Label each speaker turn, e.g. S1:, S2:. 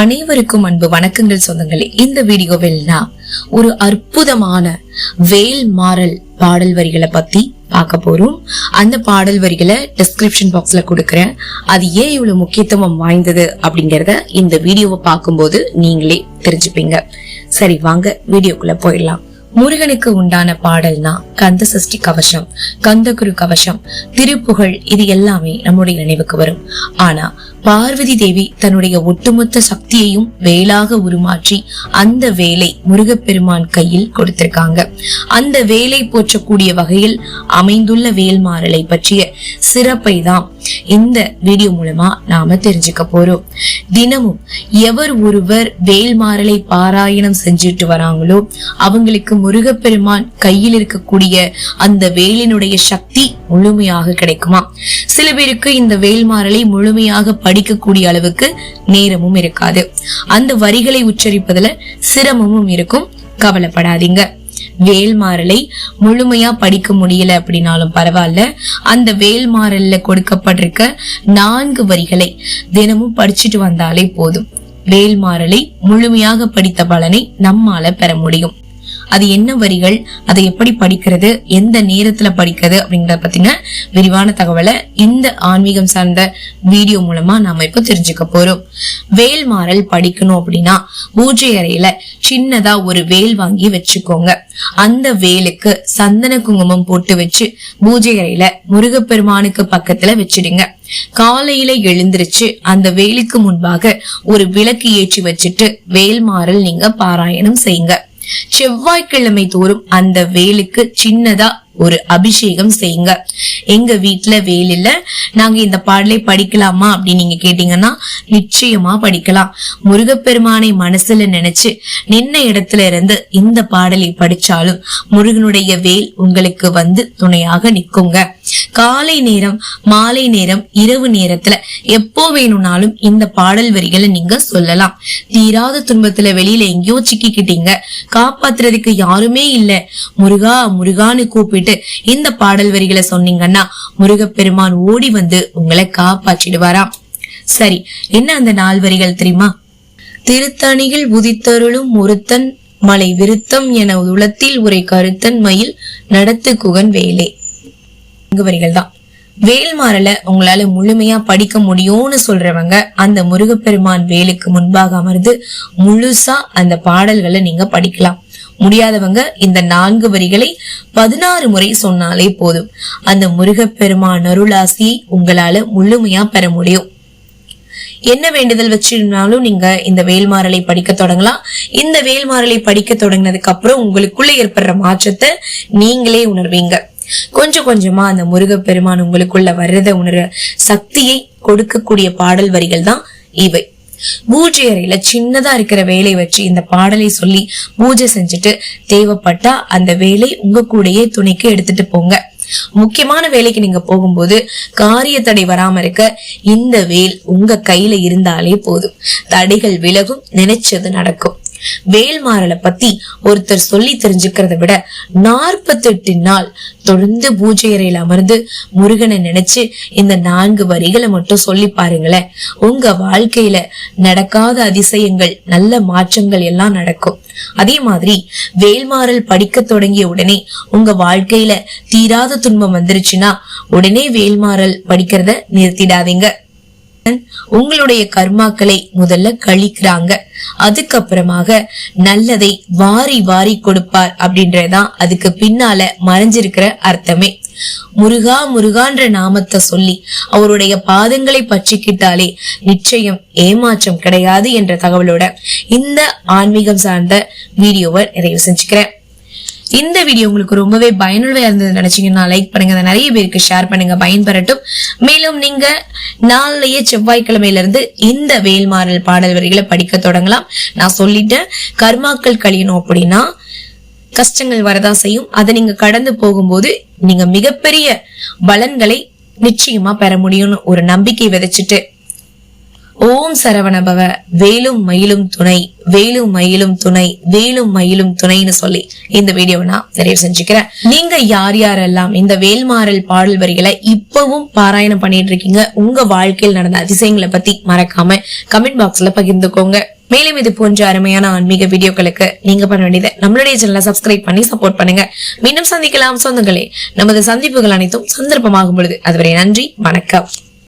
S1: அனைவருக்கும் அன்பு வணக்கங்கள் சொந்தங்களே. இந்த வீடியோவில் நான் ஒரு அற்புதமான வேல் மாறல் பாடல் வரிகளை பத்தி பார்க்க போறோம். அந்த பாடல் வரிகளை டிஸ்கிரிப்ஷன் பாக்ஸ்ல கொடுக்கறேன். அது ஏன் இவ்வளவு முக்கியத்துவம் வாய்ந்தது அப்படிங்கறத இந்த வீடியோவை பார்க்கும்போது நீங்களே தெரிஞ்சுப்பீங்க. சரி வாங்க வீடியோக்குள்ள போயிடலாம். முருகனுக்கு உண்டான பாடல்னா கந்த சஷ்டி கவசம் கந்தகுரு கவசம் திருப்புகழ் இது எல்லாமே நம்முடைய நினைவுக்கு வரும். ஆனா பார்வதி தேவி தன்னுடைய ஒட்டுமொத்த சக்தியையும் வேலாக உருமாற்றி அந்த வேலை முருகப்பெருமான் கையில் கொடுத்திருக்காங்க. அந்த வேலை போற்றக்கூடிய வகையில் அமைந்துள்ள வேல்மாறலை பற்றிய சிறப்பை தான் இந்த வீடியோ மூலமா நாம தெரிஞ்சுக்க போறோம். தினமும் எவர் ஒருவர் வேல்மாறலை பாராயணம் செஞ்சுட்டு வராங்களோ அவங்களுக்கு முருகப்பெருமான் கையில் இருக்கக்கூடிய அந்த வேலினுடைய சக்தி முழுமையாக கிடைக்குமா? சில பேருக்கு இந்த வேல்மாறலை முழுமையாக படிக்கக்கூடிய அளவுக்கு நேரமும் இருக்காது. அந்த வரிகளை உச்சரிப்பதுல சிரமமும் இருக்கும். கவலைப்படாதீங்க. வேல்மாறலை முழுமையா படிக்க முடியல அப்படின்னாலும் பரவாயில்ல. அந்த வேல்மாறல்ல கொடுக்கப்பட்டிருக்க நான்கு வரிகளை தினமும் படிச்சுட்டு வந்தாலே போதும். வேல்மாறலை முழுமையாக படித்த பலனை நம்மால பெற முடியும். அது என்ன வரிகள் அதை எப்படி படிக்கிறது எந்த நேரத்துல படிக்கிறது அப்படிங்கறத பத்தின விரிவான தகவலை இந்த ஆன்மீகம் சார்ந்த வீடியோ மூலமா நாம இப்ப தெரிஞ்சுக்க போறோம். வேல் மாறல் படிக்கணும் அப்படின்னா பூஜை அறையில சின்னதா ஒரு வேல் வாங்கி வச்சுக்கோங்க. அந்த வேலுக்கு சந்தன குங்குமம் போட்டு வச்சு பூஜை அறையில முருகப்பெருமானுக்கு பக்கத்துல வச்சிடுங்க. காலையில எழுந்திருச்சு அந்த வேலுக்கு முன்பாக ஒரு விளக்கு ஏற்றி வச்சுட்டு வேல்மாறல் நீங்க பாராயணம் செய்யுங்க. செவ்வாய்க்கிழமை தோறும் அந்த வேலுக்கு சின்னதா ஒரு அபிஷேகம் செய்யுங்க. எங்க வீட்டுல வேல் இல்ல நாங்க இந்த பாடலை படிக்கலாமா அப்படின்னு நீங்க கேட்டீங்கன்னா நிச்சயமா படிக்கலாம். முருகப்பெருமானை மனசுல நினைச்சு நின்ன இடத்துல இருந்து இந்த பாடலை படிச்சாலும் முருகனுடைய வேல் உங்களுக்கு வந்து துணையாக நிக்குங்க. காலை நேரம் மாலை நேரம் இரவு நேரத்துல எப்போ வேணும்னாலும் இந்த பாடல் வரிகளை நீங்க சொல்லலாம். தீராத துன்பத்துல வெளியில எங்கேயோ சிக்கிக்கிட்டீங்க. காப்பாத்துறதுக்கு யாருமே இல்ல. முருகா முருகான்னு கூப்பிட்டு இந்த பாடல் வரிகளை சொன்னீங்கன்னா முருகப்பெருமான் ஓடி வந்து உங்களை காப்பாற்றிடுவாராம். சரி என்ன அந்த நால் வரிகள் தெரியுமா? திருத்தணியில் உதித்தருளும் ஒருத்தன் மலை விருத்தம் என உளத்தில் உரை கருத்தன் மயில் நடத்து குகன் வேலே. வரிகள் தான். வேல்மாறல உங்களால முழுமையா படிக்க முடியும்னு சொல்றவங்க அந்த முருகப்பெருமான் வேலுக்கு முன்பாக அமர்ந்து முழுசா அந்த பாடல்களை நீங்க படிக்கலாம். முடியாதவங்க இந்த நான்கு வரிகளை பதினாறு முறை சொன்னாலே போதும். அந்த முருகப்பெருமான் அருளாசியை உங்களால முழுமையா பெற முடியும். என்ன வேண்டுதல் வச்சிருந்தாலும் நீங்க இந்த வேல்மாறலை படிக்க தொடங்கலாம். இந்த வேல்மாறலை படிக்க தொடங்கினதுக்கு அப்புறம் உங்களுக்குள்ள ஏற்படுற மாற்றத்தை நீங்களே உணர்வீங்க. கொஞ்சம் கொஞ்சமா அந்த முருகப்பெருமான் உங்களுக்குள்ள வர்றத உணர சக்தியை கொடுக்கக்கூடிய பாடல் வரிகள் தான் இவை. பூஜை அறையில சின்னதா இருக்கிற வேலை வச்சு இந்த பாடலை சொல்லி பூஜை செஞ்சுட்டு தேவைப்பட்டா அந்த வேலை உங்க கூடயே துணைக்கு எடுத்துட்டு போங்க. முக்கியமான வேலைக்கு நீங்க போகும்போது காரிய தடை வராம இருக்க இந்த வேல் உங்க கையில இருந்தாலே போதும். தடைகள் விலகும் நினைச்சது நடக்கும். வேல்மாறலை பத்தி ஒருத்தர் சொல்லி தெரிஞ்சுக்கிறத விட நாற்பத்தெட்டு நாள் தொடர்ந்து பூஜை அறையில அமர்ந்து முருகனை நினைச்சு இந்த நான்கு வரிகளை மட்டும் சொல்லி பாருங்களேன். உங்க வாழ்க்கையில நடக்காத அதிசயங்கள் நல்ல மாற்றங்கள் எல்லாம் நடக்கும். அதே மாதிரி வேல்மாறல் படிக்க தொடங்கிய உடனே உங்க வாழ்க்கையில தீராத துன்பம் வந்துருச்சுன்னா உடனே வேல்மாறல் படிக்கிறத நிறுத்திடாதீங்க. உங்களுடைய கர்மாக்களை முதல்ல கழிக்கிறாங்க. அதுக்கப்புறமாக நல்லதை வாரி வாரி கொடுப்பார் அப்படின்றதான் அதுக்கு பின்னால மறைஞ்சிருக்கிற அர்த்தமே. முருகா முருகான்ற நாமத்தை சொல்லி அவருடைய பாதங்களை பற்றிக்கிட்டாலே நிச்சயம் ஏமாற்றம் கிடையாது என்ற தகவலோட இந்த ஆன்மீகம் சார்ந்த வீடியோவை நிறைவு செஞ்சுக்கிறேன். இந்த வீடியோ உங்களுக்கு ரொம்பவே பயனுள்ளதாக இருந்தது நினைச்சீங்கன்னா லைக் பண்ணுங்க. அதை நிறைய பேருக்கு ஷேர் பண்ணுங்க. பயன்பெறட்டும். மேலும் நீங்க நாளைய செவ்வாய்க்கிழமையில இருந்து இந்த வேல்மாறல் பாடல் வரிகளை படிக்க தொடங்கலாம். நான் சொல்லிட்டேன் கர்மாக்கள் கழியணும் அப்படின்னா கஷ்டங்கள் வரதான் செய்யும். அதை நீங்க கடந்து போகும்போது நீங்க மிகப்பெரிய பலன்களை நிச்சயமா பெற முடியும்னு ஒரு நம்பிக்கை விதைச்சிட்டு ஓம் சரவணபவ வேலும் மயிலும் துணை வேலும் மயிலும் துணை வேலும் மயிலும் துணைன்னு சொல்லி இந்த வீடியோவை நான் நிறைவு செஞ்சுக்கிறேன். நீங்க யார் யாரெல்லாம் இந்த வேல்மாறல் பாடல் வரிகளை இப்பவும் பாராயணம் பண்ணிட்டு இருக்கீங்க உங்க வாழ்க்கையில் நடந்த அதிசயங்களை பத்தி மறக்காம கமெண்ட் பாக்ஸ்ல பகிர்ந்துக்கோங்க. மேலும் இது போன்ற அருமையான ஆன்மீக வீடியோக்களுக்கு நீங்க பண்ண வேண்டியது நம்மளுடைய சேனலை சப்ஸ்கிரைப் பண்ணி சப்போர்ட் பண்ணுங்க. மீண்டும் சந்திக்கலாம் சொந்தங்களே. நமது சந்திப்புகள் அனைத்தும் சந்தர்ப்பமாகும் பொழுது. அதுவரை நன்றி வணக்கம்.